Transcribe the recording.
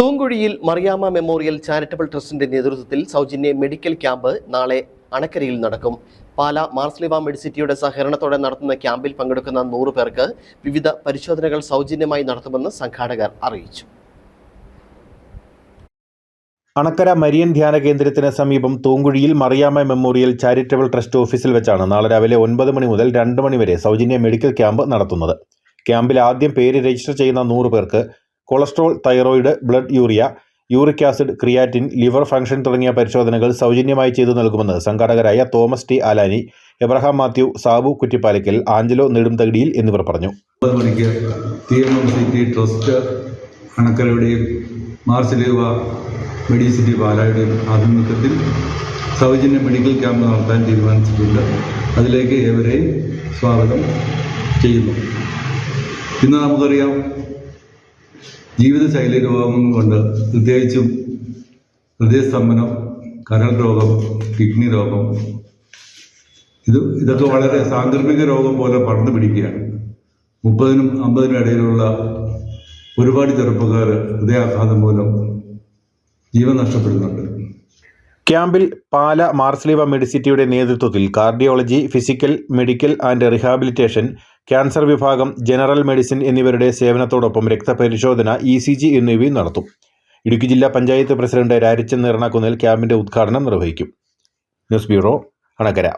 തൂങ്കുഴിയിൽ Mariyama memorial charitable ട്രസ്റ്റിന്റെ നേതൃത്വത്തിൽ സൗജന്യ മെഡിക്കൽ ക്യാമ്പ് നാളെ അണക്കരയിൽ നടക്കും. പാല മാർസ്ലിവ മെഡിസിറ്റിയുടെ സഹകരണത്തോടെ നടത്തുന്ന ക്യാമ്പിൽ പങ്കെടുക്കുന്ന നൂറ് പേർക്ക് വിവിധ പരിശോധനകൾ സൗജന്യമായി നടത്തുമെന്ന് സംഘാടകർ അറിയിച്ചു. അണക്കര മരിയൻ ധ്യാന കേന്ദ്രത്തിന് സമീപം തൂങ്കുഴിയിൽ മറിയാമ മെമ്മോറിയൽ ചാരിറ്റബിൾ ട്രസ്റ്റ് ഓഫീസിൽ വെച്ചാണ് നാളെ രാവിലെ ഒൻപത് മണി മുതൽ രണ്ട് മണി വരെ സൗജന്യ മെഡിക്കൽ ക്യാമ്പ് നടത്തുന്നത്. ക്യാമ്പിൽ ആദ്യം പേര് രജിസ്റ്റർ ചെയ്യുന്ന നൂറ് പേർക്ക് cholesterol thyroid blood urea uric acid creatinine liver function തുടങ്ങിയ പരിശോധനകൾ സൗജന്യമായി ചെയ്തു നൽകുമെന്ന് സംഘാടകരായ Thomas T Alani Abraham Mathew Sabu Kuttippalackal Angelo Nedumthakadiyil എന്നിവർ പറഞ്ഞു. സിറ്റി മെഡിസിറ്റി സൗജന്യ മെഡിക്കൽ ക്യാമ്പ് നടത്താൻ തീരുമാനിച്ചിട്ടുണ്ട്. അതിലേക്ക് ഏവരെയും സ്വാഗതം ചെയ്യുന്നു. ഇന്ന് നമുക്കറിയാം ജീവിതശൈലി രോഗങ്ങൾ കൊണ്ട് പ്രത്യേകിച്ചും ഹൃദയസ്തംഭനം കരൾ രോഗം കിഡ്നി രോഗം ഇത് ഇതൊക്കെ വളരെ സാന്ദർഭിക രോഗം പോലെ പടർന്നു പിടിക്കുകയാണ്. മുപ്പതിനും അമ്പതിനും ഇടയിലുള്ള ഒരുപാട് ചെറുപ്പക്കാർ ഹൃദയാഘാതം മൂലം ജീവൻ നഷ്ടപ്പെടുന്നുണ്ട്. ക്യാമ്പിൽ പാല മാർസ്ലീവ മെഡിസിറ്റിയുടെ നേതൃത്വത്തിൽ cardiology physical medical and rehabilitation cancer വിഭാഗം ജനറൽ മെഡിസിൻ എന്നിവരുടെ സേവനത്തോടൊപ്പം രക്തപരിശോധന ഇ സി ജി എന്നിവയും നടത്തും. ഇടുക്കി ജില്ലാ പഞ്ചായത്ത് പ്രസിഡന്റ് രാരിച്ചൻ എറണാകുന്നൽ ക്യാമ്പിന്റെ ഉദ്ഘാടനം നിർവഹിക്കും. News bureau Anakkara.